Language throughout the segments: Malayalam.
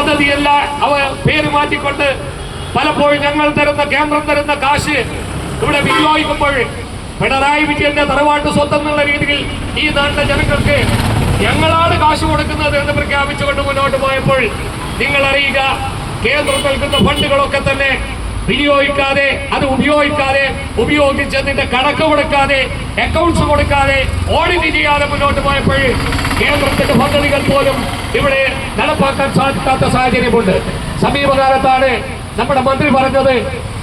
പദ്ധതിയല്ല. അവ പേര് മാറ്റിക്കൊണ്ട് പലപ്പോഴും ഞങ്ങൾ തരുന്ന കേന്ദ്രം തരുന്ന കാശ് ഇവിടെ വിനിയോഗിക്കുമ്പോൾ പിണറായി വിജയന്റെ തറവാട്ട് സ്വത്തെന്നുള്ള രീതിയിൽ ഈ നാട്ടിലെ ജനങ്ങൾക്ക് ഞങ്ങളാണ് കാശ് കൊടുക്കുന്നത് എന്ന് പ്രഖ്യാപിച്ചുകൊണ്ട് മുന്നോട്ട് പോയപ്പോൾ നിങ്ങൾ അറിയുക കേന്ദ്രം നൽകുന്ന ഫണ്ടുകളൊക്കെ തന്നെ വിനിയോഗിക്കാതെ അത് ഉപയോഗിക്കാതെ ഉപയോഗിച്ചതിന്റെ കണക്ക് കൊടുക്കാതെ അക്കൗണ്ട്സ് കൊടുക്കാതെ ഓഡിറ്റ് ചെയ്യാതെ മുന്നോട്ട് പോയപ്പോൾ കേന്ദ്രത്തിന്റെ പദ്ധതികൾ പോലും ഇവിടെ നടപ്പാക്കാൻ സാധിക്കാത്ത സാഹചര്യമുണ്ട്. സമീപകാലത്താണ് നമ്മുടെ മന്ത്രി പറഞ്ഞത്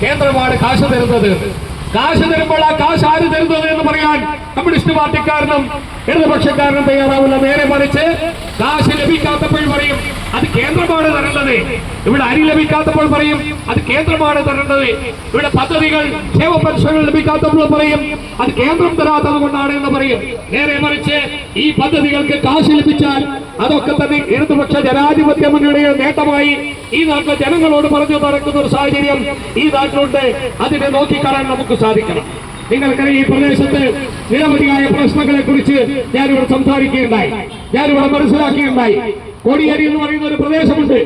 കേന്ദ്രമാണ് കാശ് തരുന്നത്. കാശ് തരുമ്പോൾ ആ കാശ് ആര് തരുന്നത് എന്ന് പറയാൻ കമ്മ്യൂണിസ്റ്റ് പാർട്ടിക്കാരനും ഇടതുപക്ഷക്കാരനും തയ്യാറാവില്ല. നേരെ മറിച്ച് കാശ് ലഭിക്കാത്തപ്പോൾ പറയും അത് കേന്ദ്രമാണ് തരേണ്ടത്. ഇവിടെ അരി ലഭിക്കാത്തപ്പോൾ പറയും അത് കേന്ദ്രമാണ് തരേണ്ടത്. ഇവിടെ പദ്ധതികൾ ക്ഷേമ പെൻഷനുകൾ ലഭിക്കാത്തപ്പോൾ പറയും അത് കേന്ദ്രം തരാത്തത് കൊണ്ടാണ് എന്ന് പറയും. നേരെ മറിച്ച് ഈ പദ്ധതികൾക്ക് കാശ് ലഭിച്ചാൽ അതൊക്കെ തന്നെ ഇടതുപക്ഷ ജനാധിപത്യ മുന്നണിയുടെ നേട്ടമായി. ഈ നാട്ടിലെ ജനങ്ങളോട് പറഞ്ഞു നടക്കുന്ന ഒരു സാഹചര്യം ഈ നാട്ടിലുണ്ട്. അതിനെ നോക്കിക്കാണാൻ നമുക്ക് സാധിക്കണം. നിങ്ങൾക്കറിയാം ഈ പ്രദേശത്ത് നിരവധിയായ പ്രശ്നങ്ങളെ കുറിച്ച് ഞാനിവിടെ സംസാരിക്കുകയുണ്ടായി. ഞാനിവിടെ മനസ്സിലാക്കുകയുണ്ടായി. കോടിയേരി എന്ന് പറയുന്ന ഒരു പ്രദേശമുണ്ട്.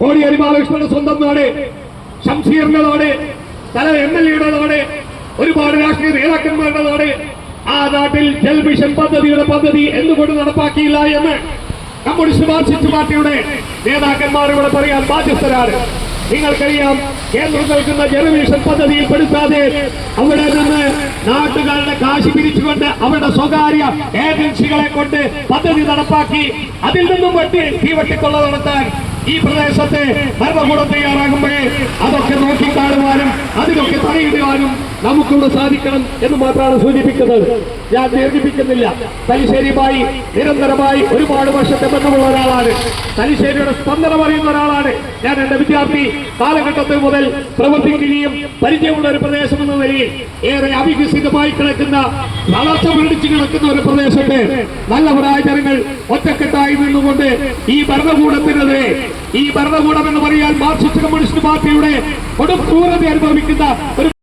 കോടിയേരി ബാലകൃഷ്ണന്റെ സ്വന്തം നാട് ഷംസീറിന്റെ തല എം എൽ എയുടെ ഒരുപാട് രാഷ്ട്രീയ നേതാക്കന്മാരുടെ ആ നാട്ടിൽ ജൽമിഷൻ പദ്ധതിയുടെ പദ്ധതി എന്തുകൊണ്ട് നടപ്പാക്കിയില്ല എന്ന് കമ്മ്യൂണിസ്റ്റ് മാർക്സിസ്റ്റ് പാർട്ടിയുടെ നേതാക്കന്മാർ ഇവിടെ പറയാൻ ബാധ്യസ്ഥരാണ്. നിങ്ങൾക്കറിയാം കേന്ദ്രം നൽകുന്ന ജലമിഷൻ പദ്ധതിയിൽ പെടുത്താതെ അവിടെ നിന്ന് നാട്ടുകാരുടെ കാശ് പിരിച്ചുകൊണ്ട് അവരുടെ സ്വകാര്യ ഏജൻസികളെ കൊണ്ട് പദ്ധതി നടപ്പാക്കി. അതിൽ നിന്നും വെട്ടി തീവട്ടിക്കൊള്ള നടത്താൻ ഈ പ്രദേശത്തെ ഭരണകൂടം തയ്യാറാകുമ്പോഴേ അതൊക്കെ നോക്കിക്കാണുവാനും അതിനൊക്കെ തടയിടുവാനും നമുക്കിവിടെ സാധിക്കണം എന്ന് മാത്രമാണ് സൂചിപ്പിക്കുന്നത്. ഞാൻ ദീർഘിപ്പിക്കുന്നില്ല. തലശ്ശേരിയുമായി നിരന്തരമായി ഒരുപാട് വർഷത്തെ ബന്ധമുള്ള ഒരാളാണ്. തലശ്ശേരിയുടെ സ്പന്ദനം അറിയുന്ന ഒരാളാണ്. ഞാൻ എന്റെ വിദ്യാർത്ഥി കാലഘട്ടത്തിൽ മുതൽ പ്രവർത്തിക്കുകയും പരിചയമുള്ള ഒരു പ്രദേശം എന്ന നിലയിൽ ഏറെ അവികസിതമായി കിടക്കുന്ന വളർച്ച പിടിച്ചു കിടക്കുന്ന ഒരു പ്രദേശത്തെ നല്ലവരായ ജനങ്ങൾ ഒറ്റക്കെട്ടായി നിന്നുകൊണ്ട് ഈ ഭരണകൂടത്തിനെതിരെ ഈ ഭരണകൂടം എന്ന് പറയാൻ മാർക്സിസ്റ്റ് കമ്മ്യൂണിസ്റ്റ് പാർട്ടിയുടെ കൊടും ക്രൂരത അനുഭവിക്കുന്ന ഒരു